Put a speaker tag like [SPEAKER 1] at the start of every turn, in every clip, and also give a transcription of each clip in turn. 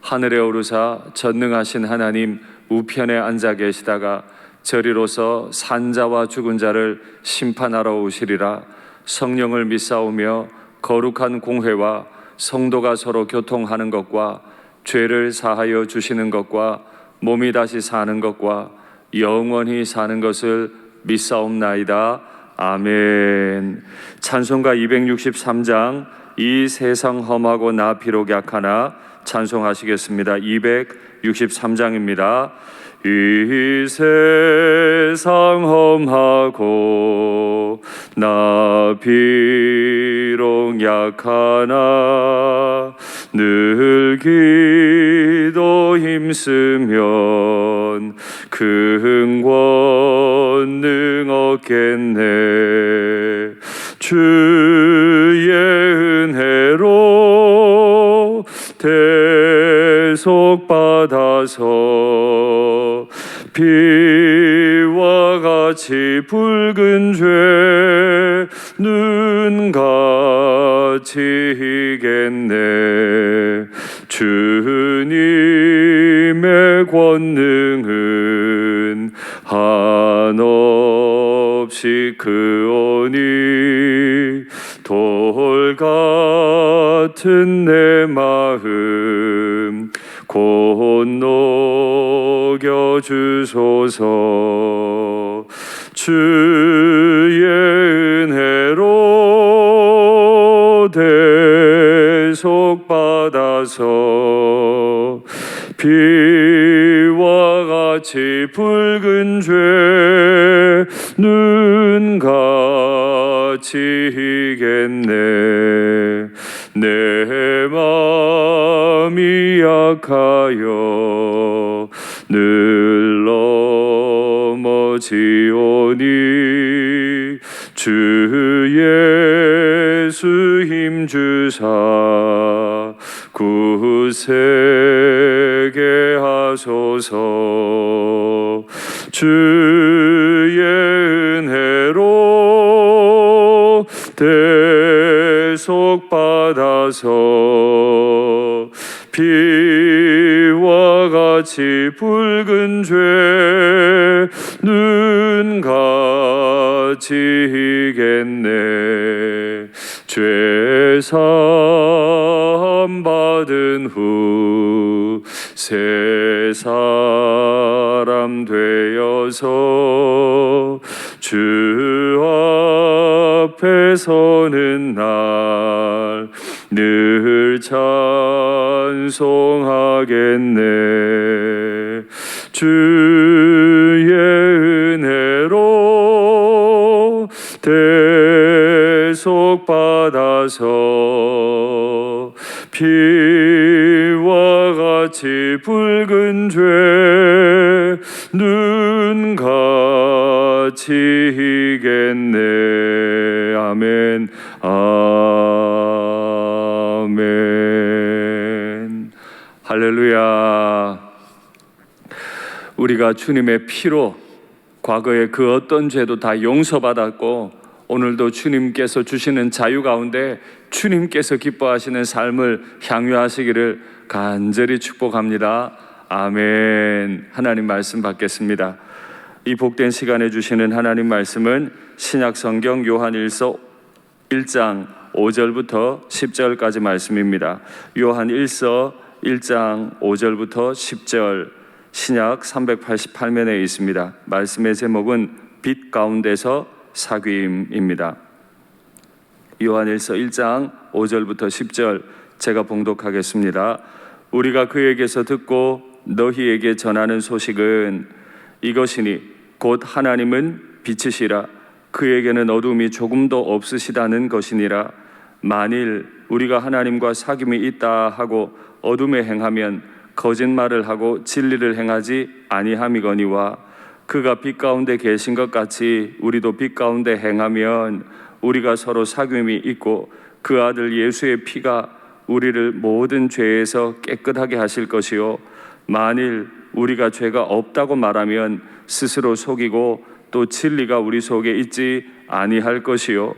[SPEAKER 1] 하늘에 오르사 전능하신 하나님 우편에 앉아 계시다가 저리로서 산자와 죽은 자를 심판하러 오시리라 성령을 믿사오며 거룩한 공회와 성도가 서로 교통하는 것과 죄를 사하여 주시는 것과 몸이 다시 사는 것과 영원히 사는 것을 믿사옵나이다. 아멘. 찬송가 263장 이 세상 험하고 나 비록 약하나 찬송하시겠습니다. 263장입니다. 이 세상 험하고 나 비록 약하나 늘 기도 힘쓰면 큰 권능 얻겠네 주 대속받아서 비와 같이 붉은 죄 눈 같이 이겠네. 주님의 권능은 한없이 그오니 돌 같은 주의 은혜로 대속받아서 비와 같이 붉은 죄 눈 같이 이겠네. 내 마음이 약하여 늘 넘어지 주사 굳세게 하소서. 주의 은혜로 대속 받아서 비와 같이 붉은 죄 눈 같이 이겠네 죄사함 받은 후 새 사람 되어서 주 앞에 서는 날 늘 찬송하겠네. 주 대속받아서 피와 같이 붉은 죄 눈 같이 이겠네. 아멘. 아멘. 할렐루야. 우리가 주님의 피로 과거의 그 어떤 죄도 다 용서받았고 오늘도 주님께서 주시는 자유 가운데 주님께서 기뻐하시는 삶을 향유하시기를 간절히 축복합니다. 아멘. 하나님 말씀 받겠습니다. 이 복된 시간에 주시는 하나님 말씀은 신약 성경 요한일서 1장 5절부터 10절까지 말씀입니다. 요한 1서 1장 5절부터 10절 신약 388면에 있습니다. 말씀의 제목은 빛 가운데서 사귐입니다. 요한일서 1장 5절부터 10절 제가 봉독하겠습니다. 우리가 그에게서 듣고 너희에게 전하는 소식은 이것이니 곧 하나님은 빛이시라 그에게는 어둠이 조금도 없으시다는 것이니라 만일 우리가 하나님과 사귐이 있다 하고 어둠에 행하면 거짓말을 하고 진리를 행하지 아니함이거니와 그가 빛 가운데 계신 것 같이 우리도 빛 가운데 행하면 우리가 서로 사귐이 있고 그 아들 예수의 피가 우리를 모든 죄에서 깨끗하게 하실 것이요. 만일 우리가 죄가 없다고 말하면 스스로 속이고 또 진리가 우리 속에 있지 아니할 것이요.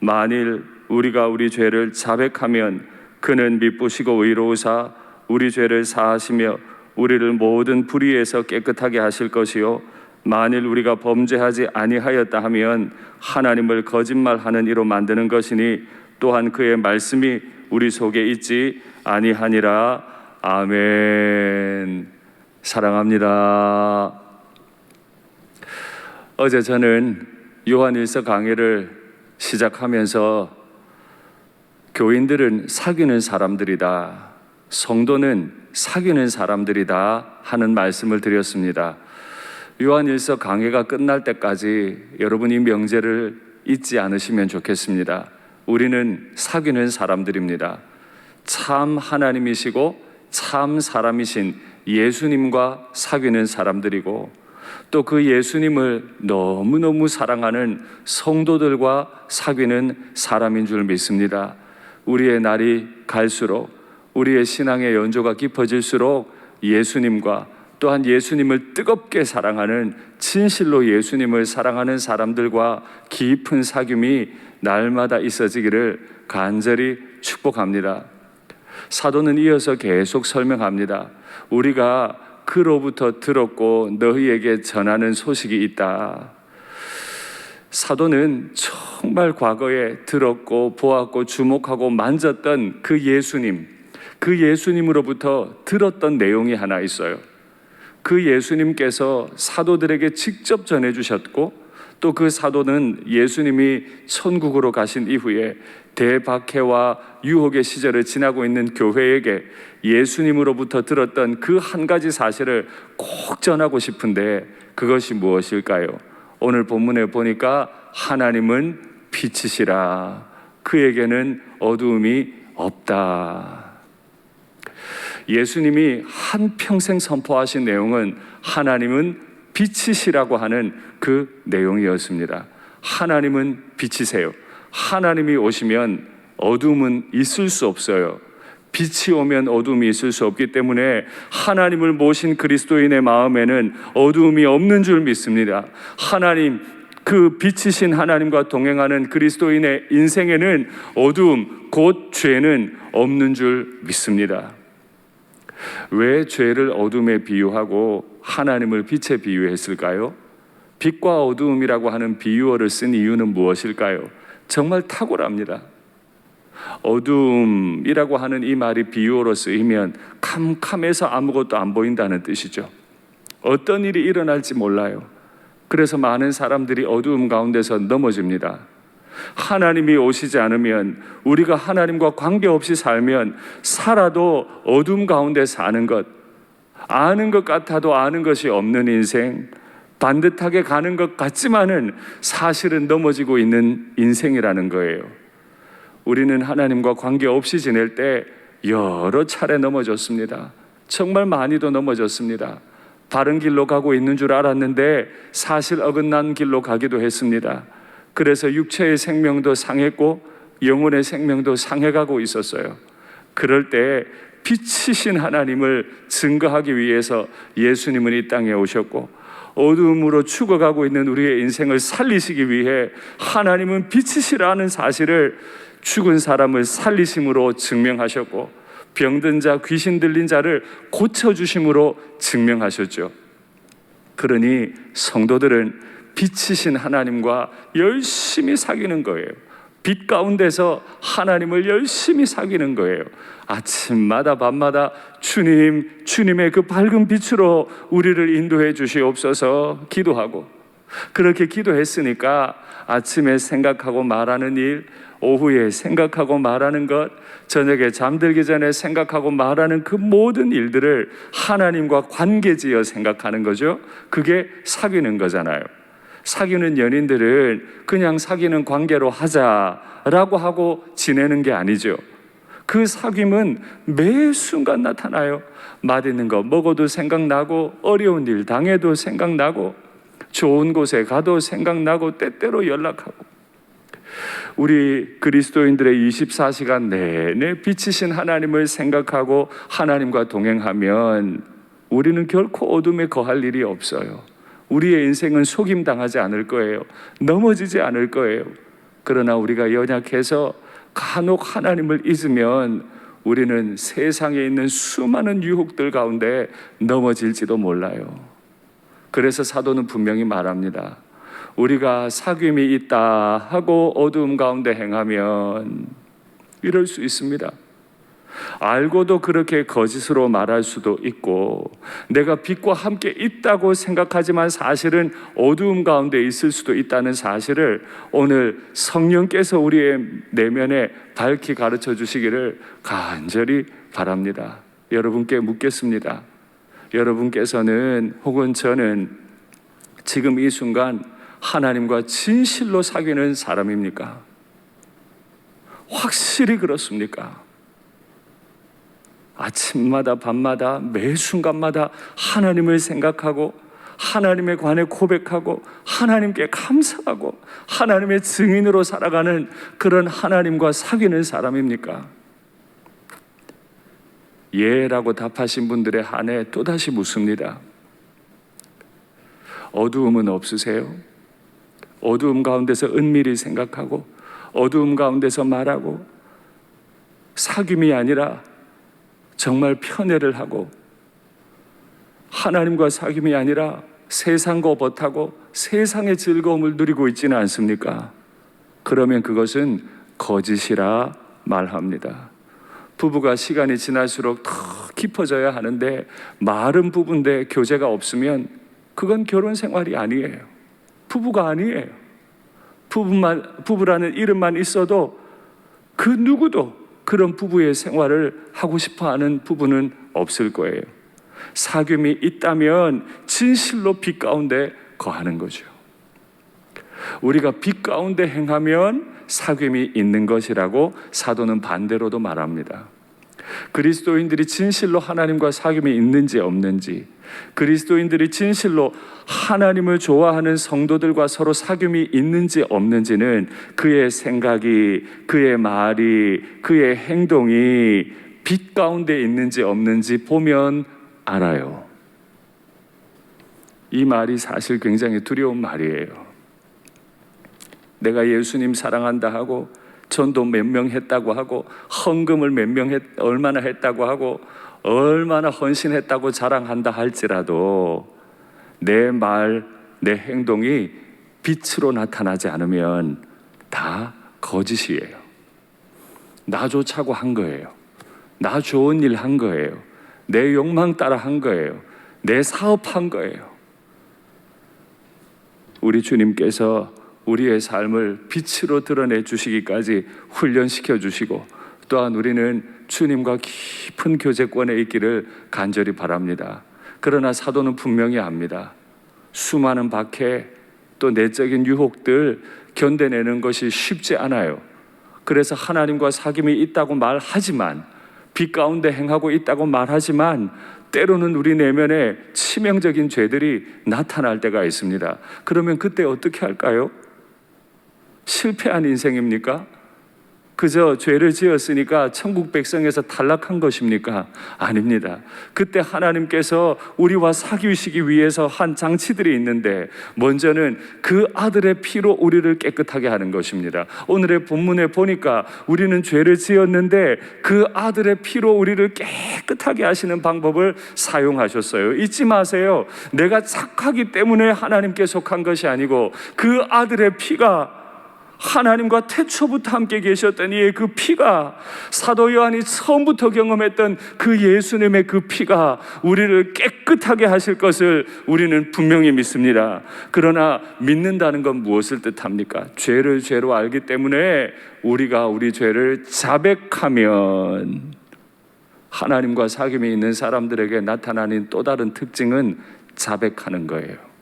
[SPEAKER 1] 만일 우리가 우리 죄를 자백하면 그는 미쁘시고 의로우사 우리 죄를 사하시며 우리를 모든 불의에서 깨끗하게 하실 것이요 만일 우리가 범죄하지 아니하였다 하면 하나님을 거짓말하는 이로 만드는 것이니 또한 그의 말씀이 우리 속에 있지 아니하니라 아멘 사랑합니다. 어제 저는 요한일서 강의를 시작하면서 교인들은 사귀는 사람들이다. 성도는 사귀는 사람들이다 하는 말씀을 드렸습니다. 요한일서 강해가 끝날 때까지 여러분 이 명제를 잊지 않으시면 좋겠습니다. 우리는 사귀는 사람들입니다. 참 하나님이시고 참 사람이신 예수님과 사귀는 사람들이고 또 그 예수님을 너무너무 사랑하는 성도들과 사귀는 사람인 줄 믿습니다. 우리의 날이 갈수록 우리의 신앙의 연조가 깊어질수록 예수님과 또한 예수님을 뜨겁게 사랑하는 진실로 예수님을 사랑하는 사람들과 깊은 사귐이 날마다 있어지기를 간절히 축복합니다. 사도는 이어서 계속 설명합니다. 우리가 그로부터 들었고 너희에게 전하는 소식이 있다. 사도는 정말 과거에 들었고 보았고 주목하고 만졌던 그 예수님, 그 예수님으로부터 들었던 내용이 하나 있어요. 그 예수님께서 사도들에게 직접 전해주셨고 또 그 사도는 예수님이 천국으로 가신 이후에 대박해와 유혹의 시절을 지나고 있는 교회에게 예수님으로부터 들었던 그 한 가지 사실을 꼭 전하고 싶은데 그것이 무엇일까요? 오늘 본문에 보니까 하나님은 빛이시라. 그에게는 어두움이 없다. 예수님이 한 평생 선포하신 내용은 하나님은 빛이시라고 하는 그 내용이었습니다. 하나님은 빛이세요. 하나님이 오시면 어둠은 있을 수 없어요. 빛이 오면 어둠이 있을 수 없기 때문에 하나님을 모신 그리스도인의 마음에는 어둠이 없는 줄 믿습니다. 하나님, 그 빛이신 하나님과 동행하는 그리스도인의 인생에는 어둠, 곧 죄는 없는 줄 믿습니다. 왜 죄를 어둠에 비유하고 하나님을 빛에 비유했을까요? 빛과 어두움이라고 하는 비유어를 쓴 이유는 무엇일까요? 정말 탁월합니다. 어둠이라고 하는 이 말이 비유어로 쓰이면 캄캄해서 아무것도 안 보인다는 뜻이죠. 어떤 일이 일어날지 몰라요. 그래서 많은 사람들이 어두움 가운데서 넘어집니다. 하나님이 오시지 않으면 우리가 하나님과 관계없이 살면 살아도 어둠 가운데 사는 것, 아는 것 같아도 아는 것이 없는 인생, 반듯하게 가는 것 같지만은 사실은 넘어지고 있는 인생이라는 거예요. 우리는 하나님과 관계없이 지낼 때 여러 차례 넘어졌습니다. 정말 많이도 넘어졌습니다. 바른 길로 가고 있는 줄 알았는데 사실 어긋난 길로 가기도 했습니다. 그래서 육체의 생명도 상했고 영혼의 생명도 상해가고 있었어요. 그럴 때 빛이신 하나님을 증거하기 위해서 예수님은 이 땅에 오셨고 어둠으로 죽어가고 있는 우리의 인생을 살리시기 위해 하나님은 빛이시라는 사실을 죽은 사람을 살리심으로 증명하셨고 병든 자, 귀신 들린 자를 고쳐주심으로 증명하셨죠. 그러니 성도들은 빛이신 하나님과 열심히 사귀는 거예요. 빛 가운데서 하나님을 열심히 사귀는 거예요. 아침마다 밤마다 주님, 주님의 그 밝은 빛으로 우리를 인도해 주시옵소서 기도하고 그렇게 기도했으니까 아침에 생각하고 말하는 일, 오후에 생각하고 말하는 것, 저녁에 잠들기 전에 생각하고 말하는 그 모든 일들을 하나님과 관계지어 생각하는 거죠. 그게 사귀는 거잖아요. 사귀는 연인들은 그냥 사귀는 관계로 하자라고 하고 지내는 게 아니죠. 그 사귐은 매 순간 나타나요. 맛있는 거 먹어도 생각나고 어려운 일 당해도 생각나고 좋은 곳에 가도 생각나고 때때로 연락하고 우리 그리스도인들의 24시간 내내 비치신 하나님을 생각하고 하나님과 동행하면 우리는 결코 어둠에 거할 일이 없어요. 우리의 인생은 속임 당하지 않을 거예요. 넘어지지 않을 거예요. 그러나 우리가 연약해서 간혹 하나님을 잊으면 우리는 세상에 있는 수많은 유혹들 가운데 넘어질지도 몰라요. 그래서 사도는 분명히 말합니다. 우리가 사귐이 있다 하고 어두움 가운데 행하면 이럴 수 있습니다. 알고도 그렇게 거짓으로 말할 수도 있고 내가 빛과 함께 있다고 생각하지만 사실은 어두움 가운데 있을 수도 있다는 사실을 오늘 성령께서 우리의 내면에 밝히 가르쳐 주시기를 간절히 바랍니다. 여러분께 묻겠습니다. 여러분께서는 혹은 저는 지금 이 순간 하나님과 진실로 사귀는 사람입니까? 확실히 그렇습니까? 아침마다 밤마다 매 순간마다 하나님을 생각하고 하나님에 관해 고백하고 하나님께 감사하고 하나님의 증인으로 살아가는 그런 하나님과 사귀는 사람입니까? 예라고 답하신 분들의 한해 또다시 묻습니다. 어두움은 없으세요? 어두움 가운데서 은밀히 생각하고 어두움 가운데서 말하고 사귐이 아니라 정말 편애를 하고 하나님과 사귐이 아니라 세상과 벗하고 세상의 즐거움을 누리고 있지는 않습니까? 그러면 그것은 거짓이라 말합니다. 부부가 시간이 지날수록 더 깊어져야 하는데 마른 부부인데 교제가 없으면 그건 결혼 생활이 아니에요. 부부가 아니에요. 부부만 부부라는 이름만 있어도 그 누구도 그런 부부의 생활을 하고 싶어 하는 부부는 없을 거예요. 사귐이 있다면 진실로 빛 가운데 거하는 거죠. 우리가 빛 가운데 행하면 사귐이 있는 것이라고 사도는 반대로도 말합니다. 그리스도인들이 진실로 하나님과 사귐이 있는지 없는지, 그리스도인들이 진실로 하나님을 좋아하는 성도들과 서로 사귐이 있는지 없는지는 그의 생각이, 그의 말이, 그의 행동이 빛 가운데 있는지 없는지 보면 알아요. 이 말이 사실 굉장히 두려운 말이에요. 내가 예수님 사랑한다 하고 전도 몇 명 했다고 하고 헌금을 몇명 했, 얼마나 했다고 하고 얼마나 헌신했다고 자랑한다 할지라도 내 말, 내 행동이 빛으로 나타나지 않으면 다 거짓이에요. 나 좋자고 한 거예요. 나 좋은 일 한 거예요. 내 욕망 따라 한 거예요. 내 사업 한 거예요. 우리 주님께서 우리의 삶을 빛으로 드러내 주시기까지 훈련시켜 주시고 또한 우리는 주님과 깊은 교제권에 있기를 간절히 바랍니다. 그러나 사도는 분명히 압니다. 수많은 박해 또 내적인 유혹들 견뎌내는 것이 쉽지 않아요. 그래서 하나님과 사귐이 있다고 말하지만 빛 가운데 행하고 있다고 말하지만 때로는 우리 내면에 치명적인 죄들이 나타날 때가 있습니다. 그러면 그때 어떻게 할까요? 실패한 인생입니까? 그저 죄를 지었으니까 천국 백성에서 탈락한 것입니까? 아닙니다. 그때 하나님께서 우리와 사귀시기 위해서 한 장치들이 있는데 먼저는 그 아들의 피로 우리를 깨끗하게 하는 것입니다. 오늘의 본문에 보니까 우리는 죄를 지었는데 그 아들의 피로 우리를 깨끗하게 하시는 방법을 사용하셨어요. 잊지 마세요. 내가 착하기 때문에 하나님께 속한 것이 아니고 그 아들의 피가 하나님과 태초부터 함께 계셨던 이의 그 피가 사도 요한이 처음부터 경험했던 그 예수님의 그 피가 우리를 깨끗하게 하실 것을 우리는 분명히 믿습니다. 그러나 믿는다는 건 무엇을 뜻합니까? 죄를 죄로 알기 때문에 우리가 우리 죄를 자백하면 하나님과 사귐이 있는 사람들에게 나타나는 또 다른 특징은 자백하는 거예요.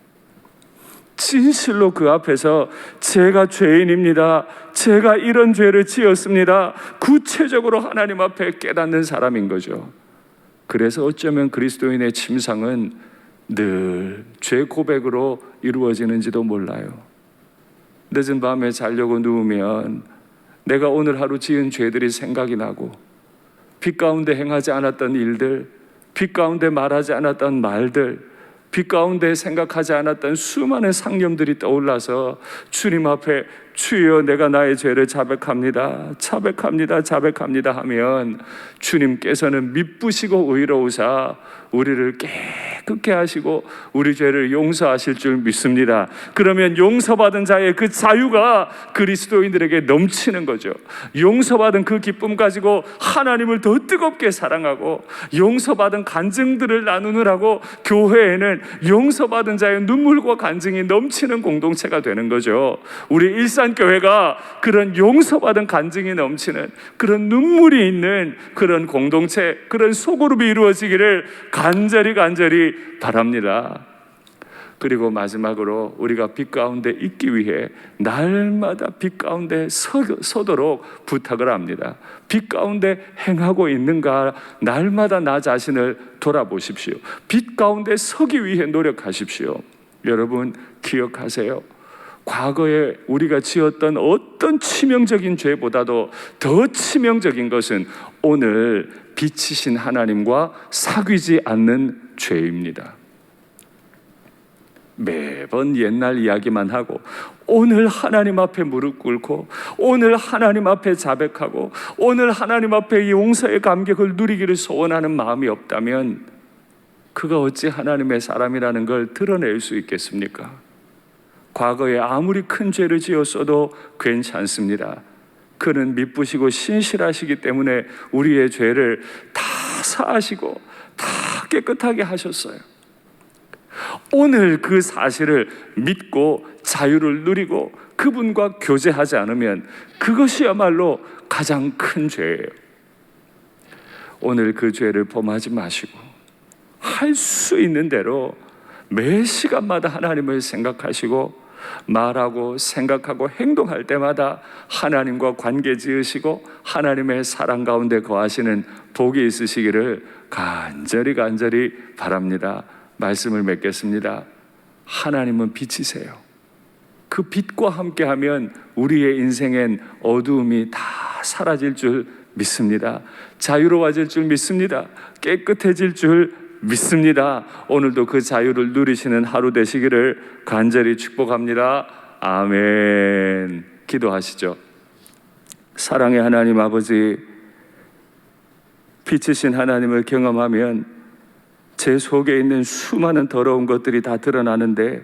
[SPEAKER 1] 진실로 그 앞에서 제가 죄인입니다. 제가 이런 죄를 지었습니다. 구체적으로 하나님 앞에 깨닫는 사람인 거죠. 그래서 어쩌면 그리스도인의 침상은 늘 죄 고백으로 이루어지는지도 몰라요. 늦은 밤에 자려고 누우면 내가 오늘 하루 지은 죄들이 생각이 나고 빛 가운데 행하지 않았던 일들, 빛 가운데 말하지 않았던 말들, 빛 가운데 생각하지 않았던 수많은 상념들이 떠올라서 주님 앞에 주여 내가 나의 죄를 자백합니다. 자백합니다. 자백합니다 하면 주님께서는 미쁘시고 의로우사 우리를 깨끗게 하시고 우리 죄를 용서하실 줄 믿습니다. 그러면 용서받은 자의 그 자유가 그리스도인들에게 넘치는 거죠. 용서받은 그 기쁨 가지고 하나님을 더 뜨겁게 사랑하고 용서받은 간증들을 나누느라고 교회에는 용서받은 자의 눈물과 간증이 넘치는 공동체가 되는 거죠. 우리 일산교회가 그런 용서받은 간증이 넘치는 그런 눈물이 있는 그런 공동체, 그런 소그룹이 이루어지기를 간절히 간절히 바랍니다. 그리고 마지막으로 우리가 빛 가운데 있기 위해 날마다 빛 가운데 서, 서도록 부탁을 합니다. 빛 가운데 행하고 있는가 날마다 나 자신을 돌아보십시오. 빛 가운데 서기 위해 노력하십시오. 여러분 기억하세요. 과거에 우리가 지었던 어떤 치명적인 죄보다도 더 치명적인 것은 오늘 빛이신 하나님과 사귀지 않는 죄입니다. 매번 옛날 이야기만 하고 오늘 하나님 앞에 무릎 꿇고 오늘 하나님 앞에 자백하고 오늘 하나님 앞에 용서의 감격을 누리기를 소원하는 마음이 없다면 그가 어찌 하나님의 사람이라는 걸 드러낼 수 있겠습니까? 과거에 아무리 큰 죄를 지었어도 괜찮습니다. 그는 미쁘시고 신실하시기 때문에 우리의 죄를 다 사하시고 다 깨끗하게 하셨어요. 오늘 그 사실을 믿고 자유를 누리고 그분과 교제하지 않으면 그것이야말로 가장 큰 죄예요. 오늘 그 죄를 범하지 마시고 할 수 있는 대로 매 시간마다 하나님을 생각하시고 말하고 생각하고 행동할 때마다 하나님과 관계 지으시고 하나님의 사랑 가운데 거하시는 복이 있으시기를 간절히 간절히 바랍니다. 말씀을 맺겠습니다. 하나님은 빛이세요. 그 빛과 함께하면 우리의 인생엔 어두움이 다 사라질 줄 믿습니다. 자유로워질 줄 믿습니다. 깨끗해질 줄 믿습니다. 오늘도 그 자유를 누리시는 하루 되시기를 간절히 축복합니다. 아멘. 기도하시죠. 사랑의 하나님 아버지, 빛이신 하나님을 경험하면 제 속에 있는 수많은 더러운 것들이 다 드러나는데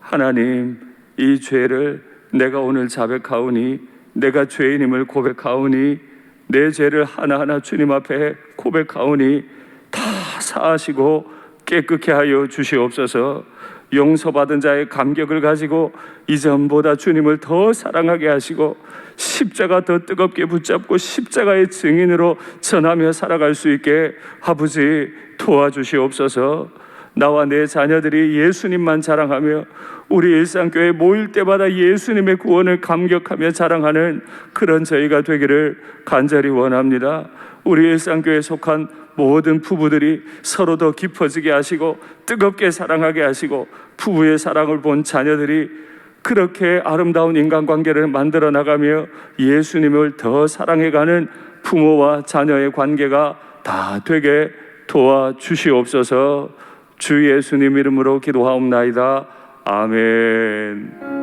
[SPEAKER 1] 하나님 이 죄를 내가 오늘 자백하오니 내가 죄인임을 고백하오니 내 죄를 하나하나 주님 앞에 고백하오니 다 사하시고 깨끗게 하여 주시옵소서 용서받은 자의 감격을 가지고 이전보다 주님을 더 사랑하게 하시고 십자가 더 뜨겁게 붙잡고 십자가의 증인으로 전하며 살아갈 수 있게 아버지 도와주시옵소서 나와 내 자녀들이 예수님만 자랑하며 우리 일상교회 모일 때마다 예수님의 구원을 감격하며 자랑하는 그런 저희가 되기를 간절히 원합니다. 우리 일상교회에 속한 모든 부부들이 서로 더 깊어지게 하시고 뜨겁게 사랑하게 하시고 부부의 사랑을 본 자녀들이 그렇게 아름다운 인간관계를 만들어 나가며 예수님을 더 사랑해가는 부모와 자녀의 관계가 다 되게 도와 주시옵소서 주 예수님 이름으로 기도하옵나이다. 아멘.